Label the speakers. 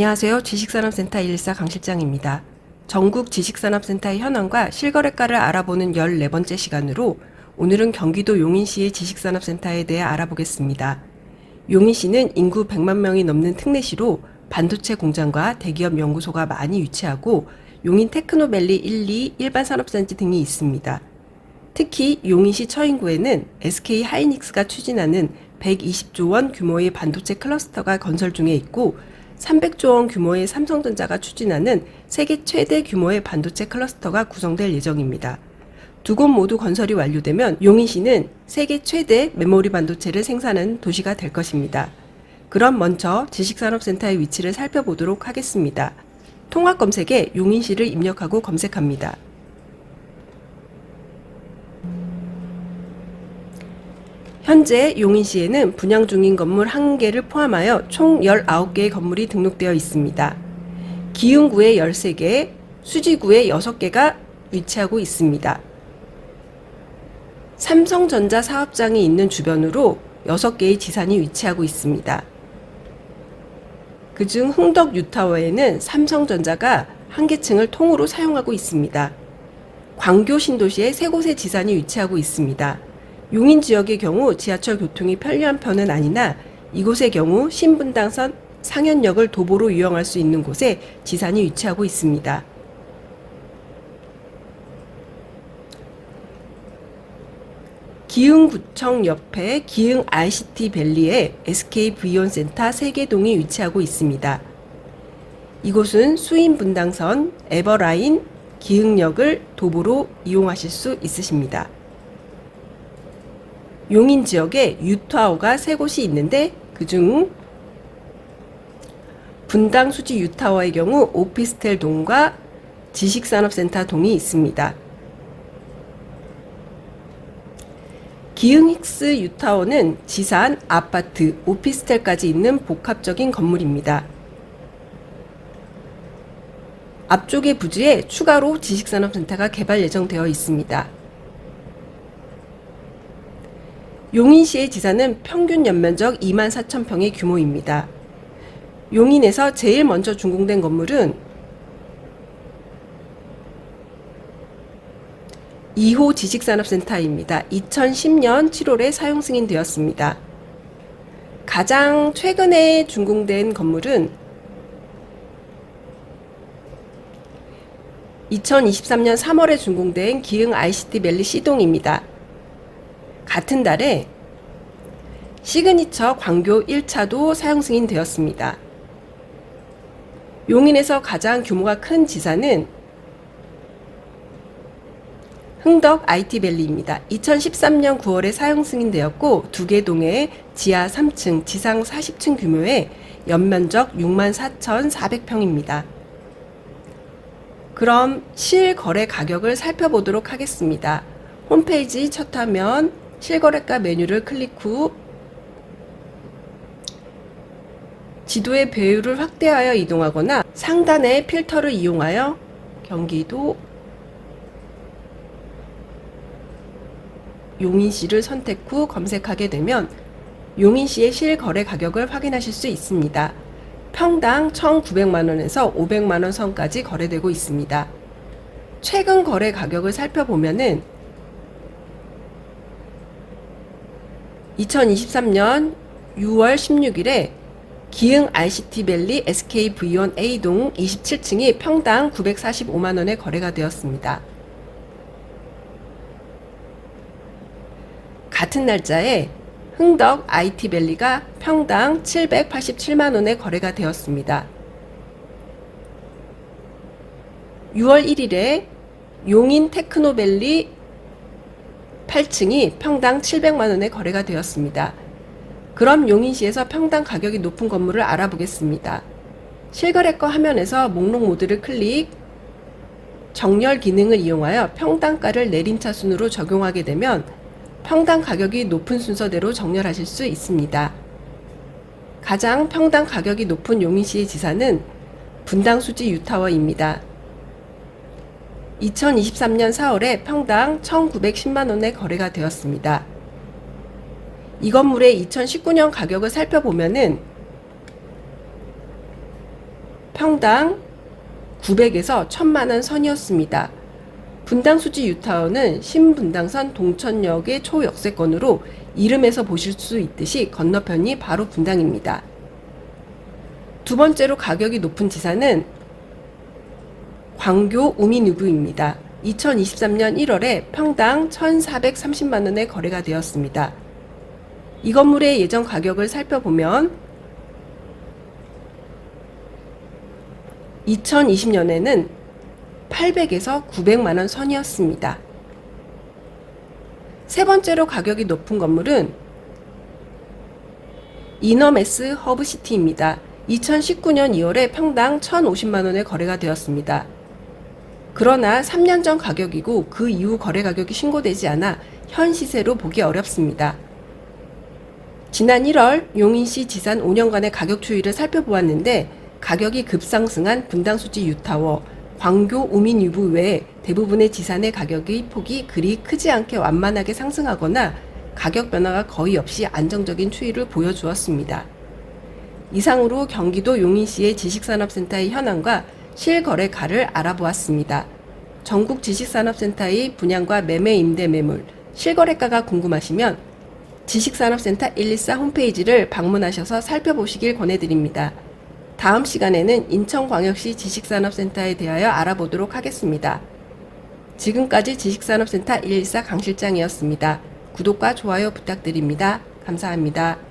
Speaker 1: 안녕하세요. 지식산업센터 114 강실장입니다. 전국 지식산업센터의 현황과 실거래가를 알아보는 14번째 시간으로 오늘은 경기도 용인시의 지식산업센터에 대해 알아보겠습니다. 용인시는 인구 100만 명이 넘는 특례시로 반도체 공장과 대기업 연구소가 많이 위치하고 용인 테크노밸리 1, 2 일반 산업단지 등이 있습니다. 특히 용인시 처인구에는 SK 하이닉스가 추진하는 120조 원 규모의 반도체 클러스터가 건설 중에 있고 300조 원 규모의 삼성전자가 추진하는 세계 최대 규모의 반도체 클러스터가 구성될 예정입니다. 두 곳 모두 건설이 완료되면 용인시는 세계 최대 메모리 반도체를 생산하는 도시가 될 것입니다. 그럼 먼저 지식산업센터의 위치를 살펴보도록 하겠습니다. 통합 검색에 용인시를 입력하고 검색합니다. 현재 용인시에는 분양 중인 건물 1개를 포함하여 총 19개의 건물이 등록되어 있습니다. 기흥구에 13개, 수지구에 6개가 위치하고 있습니다. 삼성전자 사업장이 있는 주변으로 6개의 지산이 위치하고 있습니다. 그중 흥덕 유타워에는 삼성전자가 한 개층을 통으로 사용하고 있습니다. 광교 신도시에 세 곳의 지산이 위치하고 있습니다. 용인 지역의 경우 지하철 교통이 편리한 편은 아니나 이곳의 경우 신분당선 상현역을 도보로 이용할 수 있는 곳에 지산이 위치하고 있습니다. 기흥구청 옆에 기흥 ICT 밸리에 SK 브이온 센터 세계동이 위치하고 있습니다. 이곳은 수인 분당선 에버라인 기흥역을 도보로 이용하실 수 있으십니다. 용인 지역에 유타워가 세 곳이 있는데 그중 분당 수지 유타워의 경우 오피스텔 동과 지식산업센터 동이 있습니다. 기흥 힉스 유타워는 지산, 아파트, 오피스텔까지 있는 복합적인 건물입니다. 앞쪽의 부지에 추가로 지식산업센터가 개발 예정되어 있습니다. 용인시의 지사는 평균 연면적 2만 4천 평의 규모입니다. 용인에서 제일 먼저 준공된 건물은 2호 지식산업센터입니다. 2010년 7월에 사용 승인되었습니다. 가장 최근에 준공된 건물은 2023년 3월에 준공된 기흥 ICT 멜리 C동입니다. 같은 달에 시그니처 광교 1차도 사용 승인되었습니다. 용인에서 가장 규모가 큰 지사는 흥덕 IT밸리입니다. 2013년 9월에 사용 승인되었고 두 개 동에 지하 3층, 지상 40층 규모의 연면적 64,400평입니다. 그럼 실거래 가격을 살펴보도록 하겠습니다. 홈페이지 첫 화면 실거래가 메뉴를 클릭 후 지도의 배율을 확대하여 이동하거나 상단의 필터를 이용하여 경기도 용인시를 선택 후 검색하게 되면 용인시의 실거래 가격을 확인하실 수 있습니다. 평당 1,900만원에서 500만원 선까지 거래되고 있습니다. 최근 거래 가격을 살펴보면은 2023년 6월 16일에 기흥 ICT 밸리 SK V1 A동 27층이 평당 945만원에 거래가 되었습니다. 같은 날짜에 흥덕 IT밸리가 평당 787만원에 거래가 되었습니다. 6월 1일에 용인 테크노밸리 8층이 평당 700만 원에 거래가 되었습니다. 그럼 용인시에서 평당 가격이 높은 건물을 알아보겠습니다. 실거래가 화면에서 목록 모드를 클릭, 정렬 기능을 이용하여 평당가를 내림차 순으로 적용하게 되면 평당 가격이 높은 순서대로 정렬하실 수 있습니다. 가장 평당 가격이 높은 용인시의 지사는 분당수지 유타워입니다. 2023년 4월에 평당 1,910만원에 거래가 되었습니다. 이 건물의 2019년 가격을 살펴보면은 평당 900에서 1000만 원 선이었습니다. 분당 수지 유타워는 신분당선 동천역의 초역세권으로 이름에서 보실 수 있듯이 건너편이 바로 분당입니다. 두 번째로 가격이 높은 지사는 광교 우미누브입니다. 2023년 1월에 평당 1,430만 원에 거래가 되었습니다. 이 건물의 예전 가격을 살펴보면 2020년에는 800에서 900만 원 선이었습니다. 세 번째로 가격이 높은 건물은 이너메스 허브시티입니다. 2019년 2월에 평당 1,050만 원에 거래가 되었습니다. 그러나 3년 전 가격이고 그 이후 거래 가격이 신고되지 않아 현 시세로 보기 어렵습니다. 지난 1월 용인시 지산 5년간의 가격 추이를 살펴보았는데 가격이 급상승한 분당 수지 유타워, 광교 우민 유부 외에 대부분의 지산의 가격의 폭이 그리 크지 않게 완만하게 상승하거나 가격 변화가 거의 없이 안정적인 추이를 보여주었습니다. 이상으로 경기도 용인시의 지식산업센터의 현황과 실거래가를 알아보았습니다. 전국 지식산업센터의 분양과 매매 임대 매물, 실거래가가 궁금하시면 지식산업센터 114 홈페이지를 방문하셔서 살펴보시길 권해드립니다. 다음 시간에는 인천광역시 지식산업센터에 대하여 알아보도록 하겠습니다. 지금까지 지식산업센터 114 강 실장이었습니다. 구독과 좋아요 부탁드립니다. 감사합니다.